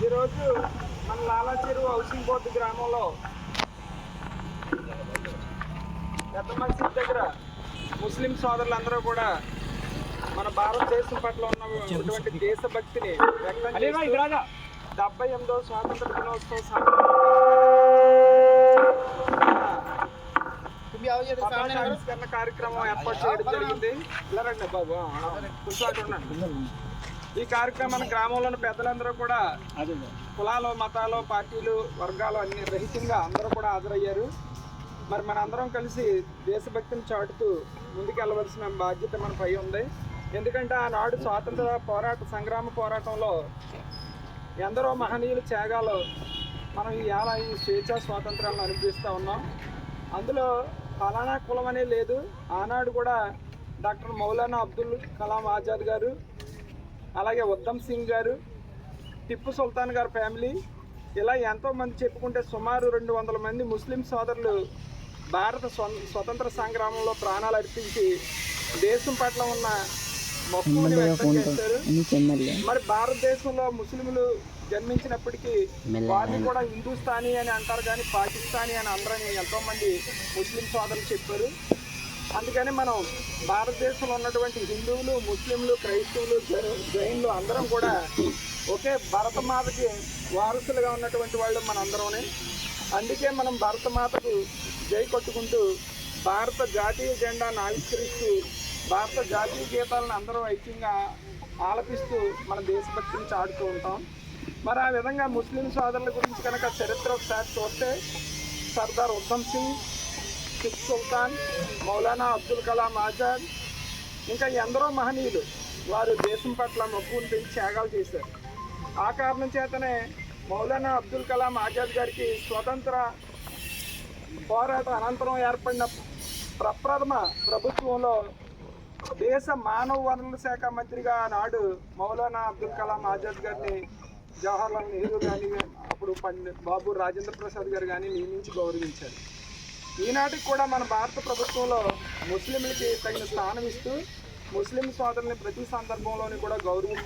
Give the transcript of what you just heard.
ఈరోజు మన Lalacheruvu housing board గ్రామంలో పెద్ద మసీద్ దగ్గర ముస్లిం సోదరులందరూ కూడా మన భారతదేశం పట్ల ఉన్నటువంటి దేశభక్తిని వ్యక్తం డెబ్బై ఎనిమిదో స్వాతంత్ర దినోత్సవ సందర్భంగా కార్యక్రమం ఏర్పాటు చేయడం జరిగింది. ఇలా రండి బాబు. ఈ కార్యక్రమాన్ని గ్రామంలోని పెద్దలందరూ కూడా కులాలు మతాలు పార్టీలు వర్గాలు అన్ని రహితంగా అందరూ కూడా హాజరయ్యారు. మరి మన అందరం కలిసి దేశభక్తిని చాటుతూ ముందుకెళ్ళవలసిన బాధ్యత మనపై ఉంది. ఎందుకంటే ఆనాడు స్వాతంత్ర పోరాట సంగ్రామ పోరాటంలో ఎందరో మహనీయుల త్యాగాలు మనం ఈ ఈ స్వేచ్ఛా స్వాతంత్రాలను అనుభవిస్తూ ఉన్నాం. అందులో ఫలానా కులం అనే లేదు. ఆనాడు కూడా డాక్టర్ మౌలానా అబ్దుల్ కలాం ఆజాద్ గారు అలాగే ఉద్దమ్ సింగ్ గారు టిప్పు సుల్తాన్ గారి ఫ్యామిలీ ఇలా ఎంతోమంది చెప్పుకుంటే సుమారు రెండు వందల మంది ముస్లిం సోదరులు భారత స్వ- స్వతంత్ర సంగ్రామంలో ప్రాణాలు అర్పించి దేశం పట్ల ఉన్న మరి భారతదేశంలో ముస్లింలు జన్మించినప్పటికీ వారిని కూడా హిందూస్థానీ అని అంటారు కానీ పాకిస్తానీ అని అందరని ఎంతో మంది ముస్లిం సోదరులు చెప్పారు. అందుకని మనం భారతదేశంలో ఉన్నటువంటి హిందువులు ముస్లింలు క్రైస్తవులు జైన్లు అందరం కూడా ఒకే భరతమాతకి వారసులుగా ఉన్నటువంటి వాళ్ళు మనందరమే అందుకే మనం భరతమాతకు జై కొట్టుకుంటూ భారత జాతీయ జెండాను ఆవిష్కరిస్తూ భారత జాతీయ గీతాలను అందరం ఐక్యంగా ఆలపిస్తూ మన దేశభక్తిని చాడుతూ ఉంటాం. మరి ఆ విధంగా ముస్లిం సోదరుల గురించి కనుక చరిత్ర ఒకసారి చూస్తే సర్దార్ ఉద్దమ్ సింగ్ సిక్ సుల్తాన్ మౌలానా అబ్దుల్ కలాం ఆజాద్ ఇంకా ఎందరో మహనీయులు వారు దేశం పట్ల మక్కువను పెంచి త్యాగాలు చేశారు. ఆ కారణం చేతనే మౌలానా అబ్దుల్ కలాం ఆజాద్ గారికి స్వతంత్ర పోరాట అనంతరం ఏర్పడిన ప్రప్రథమ ప్రభుత్వంలో దేశ మానవ వనరుల శాఖ మంత్రిగా నాడు మౌలానా అబ్దుల్ కలాం ఆజాద్ గారిని జవహర్లాల్ నెహ్రూ కానీ అప్పుడు పండిత్ బాబు రాజేంద్ర ప్రసాద్ గారు కానీ నియమించి గౌరవించారు. ఈనాటికి కూడా మన భారత ప్రభుత్వంలో ముస్లింలకి తగిన స్థానం ఇస్తూ ముస్లిం సోదరుని ప్రతి సందర్భంలోని కూడా గౌరవి